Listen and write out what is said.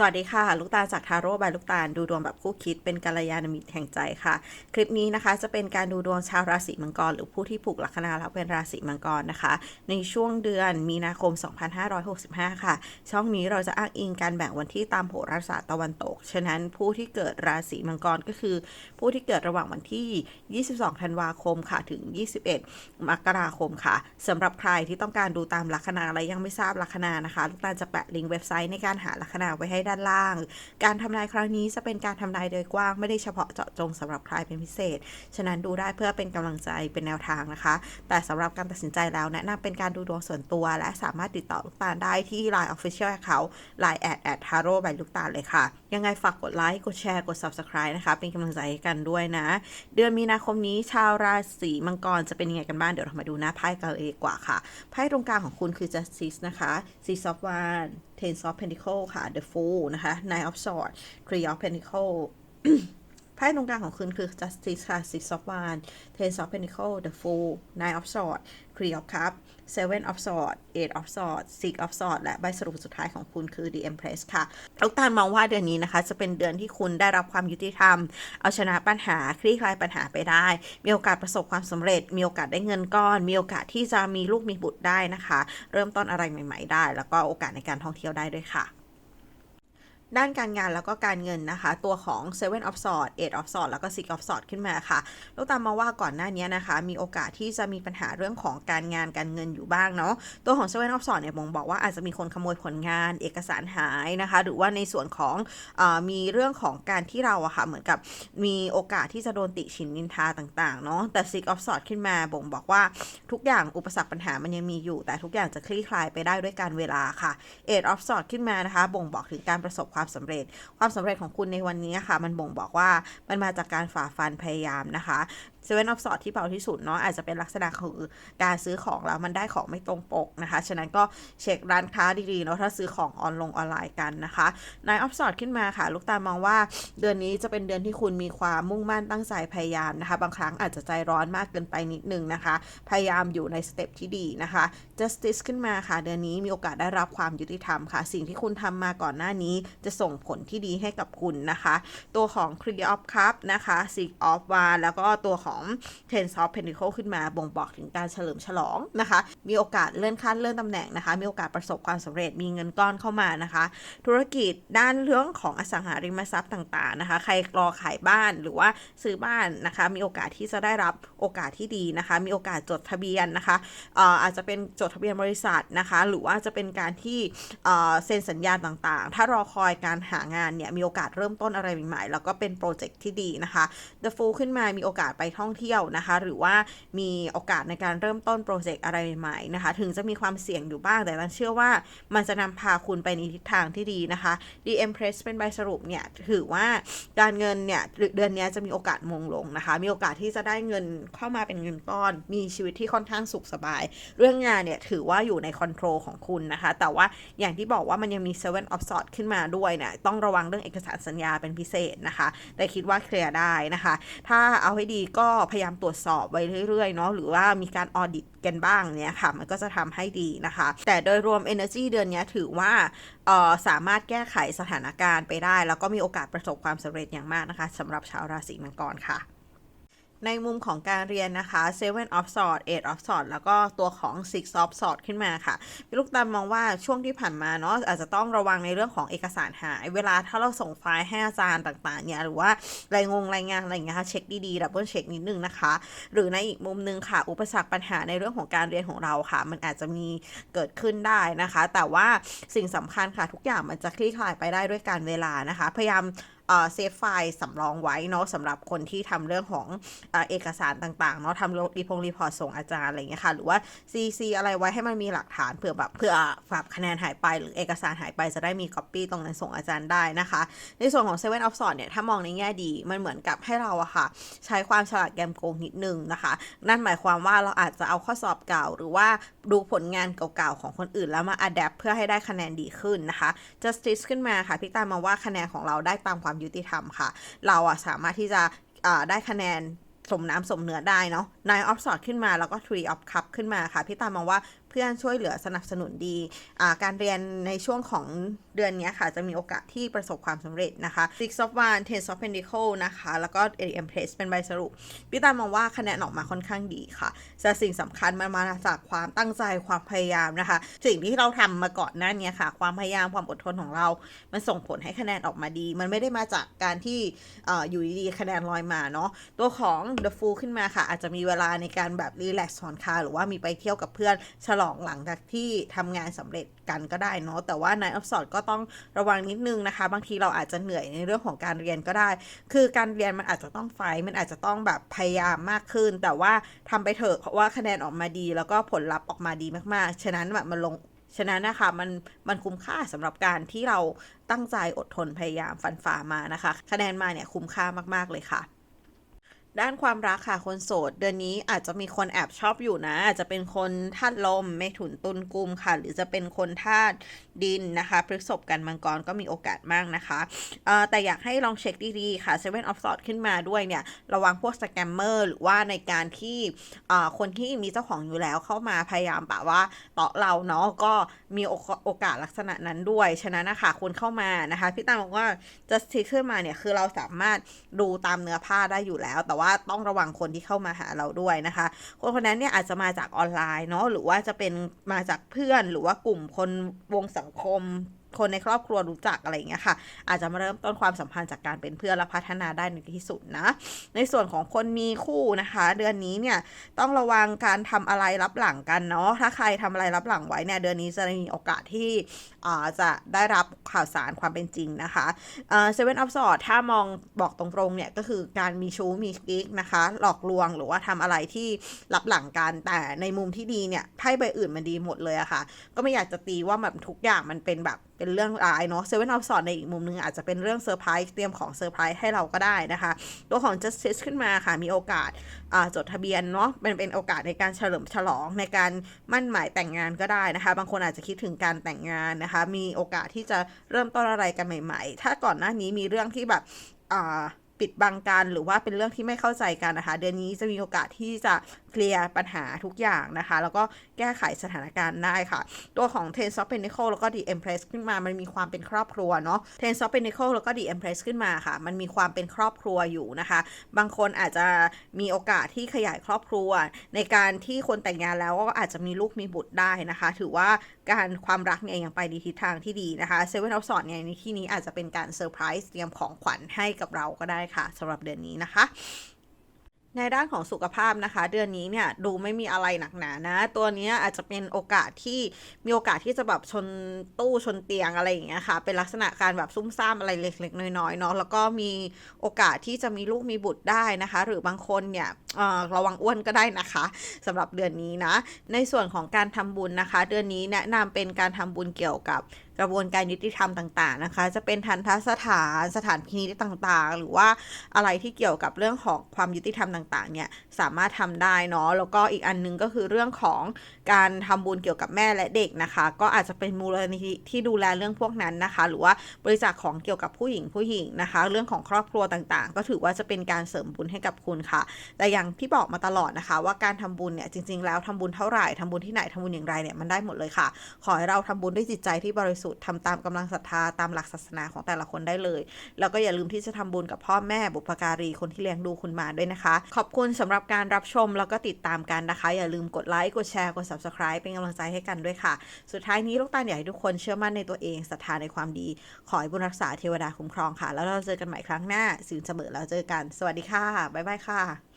สวัสดีค่ะ ลูกตาลจากทาโร่บายลูกตาลดูดวงแบบคู่คิดเป็นกัลยาณมิตรแห่งใจค่ะ คลิปนี้นะคะจะเป็นการดูดวงชาวราศีมังกร หรือผู้ที่ผูกลัคนาแล้วเป็นราศีมังกรนะคะ ในช่วงเดือนมีนาคม 2565 ค่ะ ช่องนี้เราจะอ้างอิงการแบ่งวันที่ตามโหราศาสตร์ตะวันตก ฉะนั้นผู้ที่เกิดราศีมังกรก็คือ ผู้ที่เกิดระหว่างวันที่ 22 ธันวาคมค่ะถึง 21 มกราคมค่ะสำหรับใครที่ต้องการดูตามลัคนาและยังไม่ทราบลัคนานะคะ ลูกตาลจะแปะลิงก์เว็บไซต์ในการหาลัคนาไว้ให้ด้านล่าง การทำนายครั้งนี้จะเป็นการทำนายโดยกว้างไม่ได้เฉพาะเจาะจงสำหรับใครเป็นพิเศษ ฉะนั้นดูได้เพื่อเป็นกำลังใจเป็นแนวทางนะคะ แต่สำหรับการตัดสินใจแล้วแนะนำเป็นการดูดวงส่วนตัว และสามารถติดต่อลูกตาลได้ที่ Line Official Account Line แอดแอดทาโร่บายลูกตาลเลยค่ะ ยังไงฝากกดไลค์กดแชร์กด Subscribe นะคะ เป็นกำลังใจให้กันด้วยนะ เดือนมีนาคมนี้ชาวราศีมังกรจะเป็นยังไงกันบ้างเดี๋ยวเรามาดูหน้าไพ่กันเลยดีกว่าค่ะไพ่ตรงกลางของคุณคือ Justice นะคะ Six of Wands Ten of Pentacles ค่ะ The Fool นะคะ Nine of Swords Three of Pentacles ไพ่ตรงกลางของคุณคือ Justice ค่ะ Six of Wands Ten of Pentacles The Fool Nine of Swords Three of Cups Seven of Swords Eight of Swords Six of Swords และใบสรุปสุดท้ายของคุณคือ The Empress ค่ะลูกตาลมองว่าเดือนนี้นะคะ จะเป็นเดือนที่คุณได้รับความยุติธรรม เอาชนะปัญหาคลี่คลายปัญหาไปได้ มีโอกาสประสบความสำเร็จ มีโอกาสได้เงินก้อน มีโอกาสที่จะมีลูกมีบุตรได้นะคะ เริ่มต้นอะไรใหม่ ๆ ได้ แล้วก็โอกาสในการท่องเที่ยวได้ด้วยค่ะ ด้านการงานแล้วก็การเงินนะคะ ตัวของ Seven of Swords Eight of Swords แล้วก็ Six of Swords ขึ้นมาค่ะลูกตามมาว่าก่อนหน้านี้นะคะ มีโอกาสที่จะมีปัญหาเรื่องของการงานการเงินอยู่บ้างเนาะตัวของ Seven of Swords เนี่ยบ่งบอกว่าอาจจะมีคนขโมยผลงานเอกสารหายนะคะ หรือว่าในส่วนของอมีเรื่องของการที่เราอะค่ะเหมือนกับมีโอกาสที่จะโดนติชินนินทาต่างๆเนาะแต่ Six of Swords ขึ้นมาบ่งบอกว่าทุกอย่างอุปสรรคปัญหามันยังมีอยู่ แต่ทุกอย่างจะคลี่คลายไปได้ด้วยการเวลาค่ะ Eight of Swords ขึ้นมานะคะ บ่งบอกถึงการประสบความสำเร็จ ความสำเร็จของคุณในวันนี้ค่ะ มันบ่งบอกว่ามันมาจากการฝ่าฟันพยายามนะคะเซเว่นออฟสอดที่เบาที่สุดเนาะอาจจะเป็นลักษณะคือการซื้อของแล้วมันได้ของไม่ตรงปกนะคะ ฉะนั้นก็เช็คร้านค้าดีๆเนาะถ้าซื้อของออนลงออนไลน์กันนะคะนายออฟสอดขึ้นมาค่ะ ลูกตามองว่าเดือนนี้จะเป็นเดือนที่คุณมีความมุ่งมั่นตั้งใจพยายามนะคะ บางครั้งอาจจะใจร้อนมากเกินไปนิดนึงนะคะ พยายามอยู่ในสเต็ปที่ดีนะคะ justice ขึ้นมาค่ะ เดือนนี้มีโอกาสได้รับความยุติธรรมค่ะ สิ่งที่คุณทำมาก่อนหน้านี้จะส่งผลที่ดีให้กับคุณนะคะ ตัวของ Three of Cup นะคะ Six of war แล้วก็ตัวของ Ten of Pentacles ขึ้นมาบ่งบอกถึงการเฉลิมฉลองนะคะ มีโอกาสเลื่อนขั้นเลื่อนตำแหน่งนะคะ มีโอกาสประสบความสำเร็จมีเงินก้อนเข้ามานะคะ ธุรกิจด้านเรื่องของอสังหาริมทรัพย์ต่างๆนะคะ ใครรอขายบ้านหรือว่าซื้อบ้านนะคะ มีโอกาสที่จะได้รับโอกาสที่ดีนะคะ มีโอกาสจดทะเบียนนะคะอออาจจะเป็นจดทะเบียนบริษัทนะคะ หรือว่าจะเป็นการที่เอ่อเซ็นสัญญาต่างๆ ถ้ารอคอยการหางานเนี่ยมีโอกาสเริ่มต้นอะไรใหม่ๆแล้วก็เป็นโปรเจกต์ที่ดีนะคะ The Fool ขึ้นมามีโอกาสไปท่องเที่ยวนะคะ หรือว่ามีโอกาสในการเริ่มต้นโปรเจกต์อะไรใหม่ๆนะคะ ถึงจะมีความเสี่ยงอยู่บ้าง แต่เราเชื่อว่ามันจะนำพาคุณไปในทิศทางที่ดีนะคะ The Empress เป็นใบสรุปเนี่ย ถือว่าการเงินเนี่ยเดือนนี้จะมีโอกาสมงลงนะคะ มีโอกาสที่จะได้เงินเข้ามาเป็นเงินก้อน มีชีวิตที่ค่อนข้างสุขสบาย เรื่องงานเนี่ยถือว่าอยู่ในคอนโทรลของคุณนะคะ แต่ว่าอย่างที่บอกว่ามันยังมี Seven of Swords ขึ้นมาด้วยเนี่ยต้องระวังเรื่องเอกสารสัญญาเป็นพิเศษนะคะ แต่คิดว่าเคลียร์ได้นะคะ ถ้าเอาให้ดีก็็พยายามตรวจสอบไว้เรื่อยๆเนาะหรือว่ามีการออดิตกันบ้างเนี่ยค่ะ มันก็จะทำให้ดีนะคะ แต่โดยรวม Energy เดือนนี้ถือว่าสามารถแก้ไขสถานการณ์ไปได้ แล้วก็มีโอกาสประสบความสำเร็จอย่างมากนะคะสำหรับชาวราศีมังกรค่ะ ในมุมของการเรียนนะคะ Seven of Swords Eight of Swords แล้วก็ตัวของ Six of Swords ขึ้นมาค่ะพี่ลูกตาลมองว่าช่วงที่ผ่านมาเนาะอาจจะต้องระวังในเรื่องของเอกสารหาย เวลาถ้าเราส่งไฟล์ให้อาจารย์ต่างๆเนี่ยหรือว่ารายงงรายงานอะไรเงี้ยค่ะเช็คดีๆดับเบิลเช็คนิดนึงนะคะ หรือในอีกมุมนึงค่ะ อุปสรรคปัญหาในเรื่องของการเรียนของเราค่ะ มันอาจจะมีเกิดขึ้นได้นะคะ แต่ว่าสิ่งสำคัญค่ะทุกอย่างมันจะคลี่คลายไปได้ด้วยการเวลานะคะ พยายาม เซฟไฟล์สำรองไว้เนาะสำหรับคนที่ทำเรื่องของเอเอกสารต่างๆเนาะทำรีพงรีพอร์ตส่งอาจารย์อะไรเงี้ยค่ะ หรือว่า CC อะไรไว้ให้มันมีหลักฐานเผื่อแบบเผื่อแบบคะแนนหายไปหรือเอกสารหายไปจะได้มีก๊อปปี้ตรงนั้นส่งอาจารย์ได้นะคะ ในส่วนของ Seven of s w o r d เนี่ยถ้ามองในแง่ดีมันเหมือนกับให้เราอะค่ะ ใช้ความฉลาดแกมโกงนิดนึงนะคะ นั่นหมายความว่าเราอาจจะเอาข้อสอบเก่าหรือว่า ดูผลงานเก่าๆของคนอื่นแล้วมาอัดแอปเพื่อให้ได้คะแนนดีขึ้นนะคะ justice ขึ้นมาค่ะพี่ตามาว่าคะแนนของเราได้ตามความยุติธรรมค่ะ เราอะสามารถที่จะได้คะแนนสมน้ำสมเนื้อได้เนาะ nine of swords ขึ้นมาแล้วก็ three of cup ขึ้นมาค่ะ พี่ตามมองว่าเพื่อนช่วยเหลือสนับสนุนดีการเรียนในช่วงของเดือนนี้ค่ะ จะมีโอกาสที่ประสบความสำเร็จนะคะ Six of Wands Ten of Pentacles นะคะ แล้วก็ The m p r e s s เป็นใบสรุป พี่ตามองว่าคะแนนออกมาค่อนข้างดีค่ะแต่สิ่งสำคัญมันมาจากความตั้งใจความพยายามนะคะ สิ่งที่เราทำมาก่อนหน้านี้ค่ะ ความพยายามความอดทนของเรา มันส่งผลให้คะแนนออกมาดี มันไม่ได้มาจากการที่อออยู่ดีๆคะแนนลอยมาเนาะตัวของ The Fool ขึ้นมาค่ะ อาจจะมีเวลาในการแบบรีแลกซ์ผ่อนคลายหรือว่ามีไปเที่ยวกับเพื่อนฉลองหลังจากที่ทำงานสำเร็จกันก็ได้เนาะแต่ว่า Night of Swords ก็ต้องระวังนิดนึงนะคะ บางทีเราอาจจะเหนื่อยในเรื่องของการเรียนก็ได้ คือการเรียนมันอาจจะต้องไฟมันอาจจะต้องแบบพยายามมากขึ้น แต่ว่าทำไปเถอะเพราะว่าคะแนนออกมาดี แล้วก็ผลลัพธ์ออกมาดีมากๆ ฉะนั้นแบบมันลงฉะนั้นนะคะมันมันคุ้มค่าสำหรับการที่เราตั้งใจอดทนพยายามฟันฝ่ามานะคะ คะแนนมาเนี่ยคุ้มค่ามากๆเลยค่ะ ด้านความรักค่ะคนโสด เดือนนี้อาจจะมีคนแอบชอบอยู่นะ อาจจะเป็นคนธาตุลมเมถุนตุลกุมค่ะ หรือจะเป็นคนธาตุดินนะคะพฤษภกันมังกรก็มีโอกาสมากนะคะแต่อยากให้ลองเช็คดีๆค่ะ Seven of s w o r d ขึ้นมาด้วยเนี่ย ระวังพวกสแกมเมอร์หรือว่าในการที่คนที่มีเจ้าของอยู่แล้วเข้ามาพยายามแบบว่าตาะเราเนาะก็มีโอกาสลักษณะนั้นด้วยฉะนั้นนะคะคุณเข้ามานะคะพี่ตามบอกว่าจะทิขึ้นมาเนี่ยคือเราสามารถดูตามเนื้อผ้าได้อยู่แล้วแต่ว่าต้องระวังคนที่เข้ามาหาเราด้วยนะคะ คนคนนั้นเนี่ยอาจจะมาจากออนไลน์เนาะหรือว่าจะเป็นมาจากเพื่อนหรือว่ากลุ่มคนวงสังคม คนในครอบครัวรู้จักอะไรอย่างเงี้ยค่ะ อาจจะมาเริ่มต้นความสัมพันธ์จากการเป็นเพื่อนและพัฒนาได้ในที่สุดนะ ในส่วนของคนมีคู่นะคะ เดือนนี้เนี่ยต้องระวังการทำอะไรรับหลังกันเนาะถ้าใครทำอะไรรับหลังไว้เนี่ยเดือนนี้จะมีโอกาสที่จะได้รับข่าวสารความเป็นจริงนะคะเซเว่นออฟสอดถ้ามองบอกตรงๆเนี่ยก็คือการมีชู้มีกิ๊กนะคะ หลอกลวงหรือว่าทำอะไรที่รับหลังกันแต่ในมุมที่ดีเนี่ยไพ่ใบอื่นมันดีหมดเลยอะค่ะ ก็ไม่อยากจะตีว่าแบบทุกอย่างมันเป็นแบบ เป็นเรื่องร้ายเนาะเซเว่นออฟสอดในอีกมุมนึงอาจจะเป็นเรื่องเซอร์ไพรส์เตรียมของเซอร์ไพรส์ให้เราก็ได้นะคะ ตัวของ justice ขึ้นมาค่ะ มีโอกาสจดทะเบียนเนาะเป็นเป็นโอกาสในการเฉลิมฉลองในการมั่นหมายแต่งงานก็ได้นะคะ บางคนอาจจะคิดถึงการแต่งงานนะคะ มีโอกาสที่จะเริ่มต้นอะไรกันใหม่ ๆ ถ้าก่อนหน้านี้มีเรื่องที่แบบปิดบังกันหรือว่าเป็นเรื่องที่ไม่เข้าใจกันนะคะ เดือนนี้จะมีโอกาสที่จะเคลียร์ปัญหาทุกอย่างนะคะ แล้วก็แก้ไขสถานการณ์ได้ค่ะ ตัวของ Ten of Pentacles แล้วก็ The Empress ขึ้นมา มันมีความเป็นครอบครัวเนาะ Ten of Pentacles แล้วก็ The Empress ขึ้นมาค่ะ มันมีความเป็นครอบครัวอยู่นะคะ บางคนอาจจะมีโอกาสที่ขยายครอบครัว ในการที่คนแต่งงานแล้วก็อาจจะมีลูกมีบุตรได้นะคะ ถือว่าการความรักเนี่ยยังไปในทิศทางที่ดีนะคะ Seven of Swords เนี่ยในที่นี้อาจจะเป็นการเซอร์ไพรส์เตรียมของขวัญให้กับเราก็ได้ค่ะสำหรับเดือนนี้นะคะ ในด้านของสุขภาพนะคะ เดือนนี้เนี่ยดูไม่มีอะไรหนักหนานะ ตัวนี้อาจจะเป็นโอกาสที่มีโอกาสที่จะแบบชนตู้ชนเตียงอะไรอย่างเงี้ยค่ะ เป็นลักษณะการแบบซุ่มซ่ามอะไรเล็กๆน้อยๆเนาะแล้วก็มีโอกาสที่จะมีลูกมีบุตรได้นะคะ หรือบางคนเนี่ยระวังอ้วนก็ได้นะคะสำหรับเดือนนี้นะ ในส่วนของการทำบุญนะคะ เดือนนี้แนะนำเป็นการทำบุญเกี่ยวกับ กระบวนการยุติธรรมต่าง ๆ นะคะ จะเป็นทันทสถานสถานพินิจต่างๆ หรือว่าอะไรที่เกี่ยวกับเรื่องของความยุติธรรมต่างๆ เนี่ยสามารถทำได้เนาะแล้วก็อีกอันนึงก็คือเรื่องของการทำบุญเกี่ยวกับแม่และเด็กนะคะ ก็อาจจะเป็นมูลนิธิที่ดูแลเรื่องพวกนั้นนะคะ หรือว่าบริจาคของเกี่ยวกับผู้หญิงผู้หญิงนะคะ เรื่องของครอบครัวต่างๆ ก็ถือว่าจะเป็นการเสริมบุญให้กับคุณค่ะ แต่อย่างที่บอกมาตลอดนะคะ ว่าการทำบุญเนี่ยจริง ๆ แล้วทำบุญเท่าไหร่ทำบุญที่ไหนทำบุญอย่างไรเนี่ยมันได้หมดเลยค่ะ ขอให้เราทำบุญด้วยจิตใจที่บริสุทธิ์ทำตามกำลังศรัทธาตามหลักศาสนาของแต่ละคนได้เลย แล้วก็อย่าลืมที่จะทำบุญกับพ่อแม่บุพการีคนที่เลี้ยงดูคุณมาด้วยนะคะ ขอบคุณสำหรับการรับชมแล้วก็ติดตามกันนะคะ อย่าลืมกดไลค์กดแชร์กด subscribe เป็นกำลังใจให้กันด้วยค่ะ สุดท้ายนี้ลูกตาลอยากให้ทุกคนเชื่อมั่นในตัวเองศรัทธาในความดี ขอให้บุญรักษาเทวดาคุ้มครองค่ะ แล้วเราเจอกันใหม่ครั้งหน้าสินเสมอแล้วเจอกัน สวัสดีค่ะบ๊ายบายค่ะ